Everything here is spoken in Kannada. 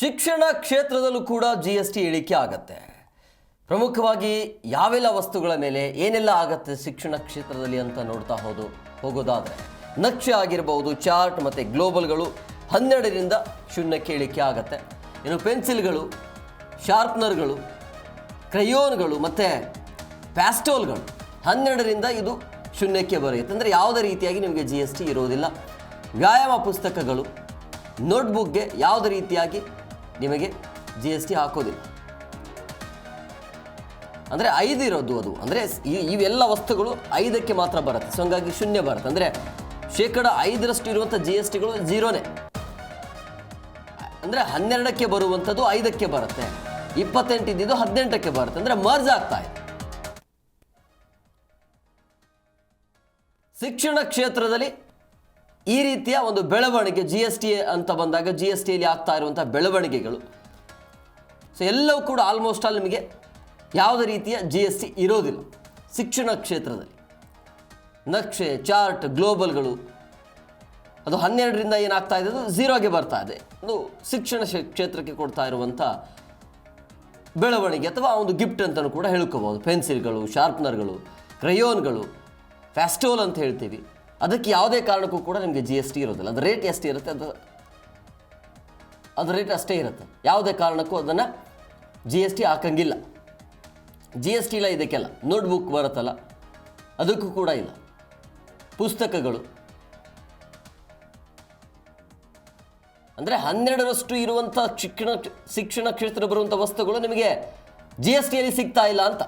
ಶಿಕ್ಷಣ ಕ್ಷೇತ್ರದಲ್ಲೂ ಕೂಡ ಜಿ ಎಸ್ ಟಿ ಇಳಿಕೆ ಆಗತ್ತೆ. ಪ್ರಮುಖವಾಗಿ ಯಾವೆಲ್ಲ ವಸ್ತುಗಳ ಮೇಲೆ ಏನೆಲ್ಲ ಆಗತ್ತೆ ಶಿಕ್ಷಣ ಕ್ಷೇತ್ರದಲ್ಲಿ ಅಂತ ನೋಡ್ತಾ ಹೋದು, ಹೋಗೋದಾದರೆ, ನಕ್ಷೆ ಆಗಿರಬಹುದು ಚಾರ್ಟ್ ಮತ್ತು ಗ್ಲೋಬಲ್ಗಳು ಹನ್ನೆರಡರಿಂದ ಶೂನ್ಯಕ್ಕೆ ಇಳಿಕೆ ಆಗತ್ತೆ. ಇನ್ನು ಪೆನ್ಸಿಲ್ಗಳು, ಶಾರ್ಪ್ನರ್ಗಳು, ಕ್ರಯೋನ್ಗಳು ಮತ್ತು ಪ್ಯಾಸ್ಟೋಲ್ಗಳು ಹನ್ನೆರಡರಿಂದ ಇದು ಶೂನ್ಯಕ್ಕೆ ಬರೆಯುತ್ತೆ ಅಂದರೆ ಯಾವುದೇ ರೀತಿಯಾಗಿ ನಿಮಗೆ ಜಿ ಎಸ್ ಟಿ ಇರೋದಿಲ್ಲ. ವ್ಯಾಯಾಮ ಪುಸ್ತಕಗಳು, ನೋಟ್ಬುಕ್ಗೆ ಯಾವುದೇ ರೀತಿಯಾಗಿ ನಿಮಗೆ ಜಿ ಎಸ್ ಟಿ ಹಾಕೋದಿಲ್ಲ. ಅಂದರೆ ಐದು ಇರೋದು ಅದು. ಅಂದರೆ ಇವೆಲ್ಲ ವಸ್ತುಗಳು ಐದಕ್ಕೆ ಮಾತ್ರ ಬರುತ್ತೆ. ಸೊ ಹಂಗಾಗಿ ಶೂನ್ಯ ಬರುತ್ತೆ. ಅಂದರೆ ಶೇಕಡ ಐದರಷ್ಟು ಇರುವಂಥ ಜಿ ಎಸ್ ಟಿಗಳು ಜೀರೋನೇ ಅಂದರೆ ಹನ್ನೆರಡಕ್ಕೆ ಬರುವಂಥದ್ದು ಐದಕ್ಕೆ ಬರುತ್ತೆ. ಇಪ್ಪತ್ತೆಂಟು ಇದ್ದಿದ್ದು ಹದಿನೆಂಟಕ್ಕೆ ಬರುತ್ತೆ. ಅಂದರೆ ಮರ್ಜ್ ಆಗ್ತಾ ಇದೆ. ಶಿಕ್ಷಣ ಕ್ಷೇತ್ರದಲ್ಲಿ ಈ ರೀತಿಯ ಒಂದು ಬೆಳವಣಿಗೆ ಜಿ ಎಸ್ ಟಿ ಅಂತ ಬಂದಾಗ ಜಿ ಎಸ್ ಟಿಯಲ್ಲಿ ಆಗ್ತಾ ಇರುವಂಥ ಬೆಳವಣಿಗೆಗಳು. ಸೊ ಎಲ್ಲವೂ ಕೂಡ ಆಲ್ಮೋಸ್ಟ್ ಆಲ್ ನಿಮಗೆ ಯಾವುದೇ ರೀತಿಯ ಜಿ ಎಸ್ ಟಿ ಇರೋದಿಲ್ಲ. ಶಿಕ್ಷಣ ಕ್ಷೇತ್ರದಲ್ಲಿ. ನಕ್ಷೆ, ಚಾರ್ಟ್, ಗ್ಲೋಬಲ್ಗಳು. ಅದು ಹನ್ನೆರಡರಿಂದ ಏನಾಗ್ತಾ ಇದೆ? ಅದು ಝೀರೋಗೆ ಬರ್ತಾ ಇದೆ. ಅದು ಶಿಕ್ಷಣ ಕ್ಷೇತ್ರಕ್ಕೆ ಕೊಡ್ತಾ ಇರುವಂಥ ಬೆಳವಣಿಗೆ ಅಥವಾ ಒಂದು ಗಿಫ್ಟ್ ಅಂತಲೂ ಕೂಡ ಹೇಳ್ಕೋಬೋದು. ಪೆನ್ಸಿಲ್ಗಳು, ಶಾರ್ಪ್ನರ್ಗಳು, ಕ್ರಯೋನ್ಗಳು, ಫ್ಯಾಸ್ಟೋಲ್ ಅಂತ ಹೇಳ್ತೀವಿ. ಅದಕ್ಕೆ ಯಾವುದೇ ಕಾರಣಕ್ಕೂ ಕೂಡ ನಿಮಗೆ ಜಿ ಎಸ್ ಟಿ ಇರೋದಿಲ್ಲ ಅದು ರೇಟ್ ಎಷ್ಟು ಇರುತ್ತೆ ಅದು? ಅದು ರೇಟ್ ಅಷ್ಟೇ ಇರುತ್ತೆ. ಯಾವುದೇ ಕಾರಣಕ್ಕೂ ಅದನ್ನು ಜಿ ಎಸ್ ಟಿ ಹಾಕಂಗಿಲ್ಲ. ಜಿ ಎಸ್ ಟಿ ಇಲ್ಲ ಇದಕ್ಕೆಲ್ಲ. ನೋಟ್ಬುಕ್ ಬರುತ್ತಲ್ಲ. ಅದಕ್ಕೂ ಕೂಡ ಇಲ್ಲ. ಪುಸ್ತಕಗಳು. ಅಂದರೆ ಹನ್ನೆರಡರಷ್ಟು ಇರುವಂಥ ಶಿಕ್ಷಣ ಶಿಕ್ಷಣ ಕ್ಷೇತ್ರ ಬರುವಂಥ ವಸ್ತುಗಳು ನಿಮಗೆ ಜಿ ಎಸ್ ಟಿಯಲ್ಲಿ ಸಿಗ್ತಾ ಇಲ್ಲ ಅಂತ.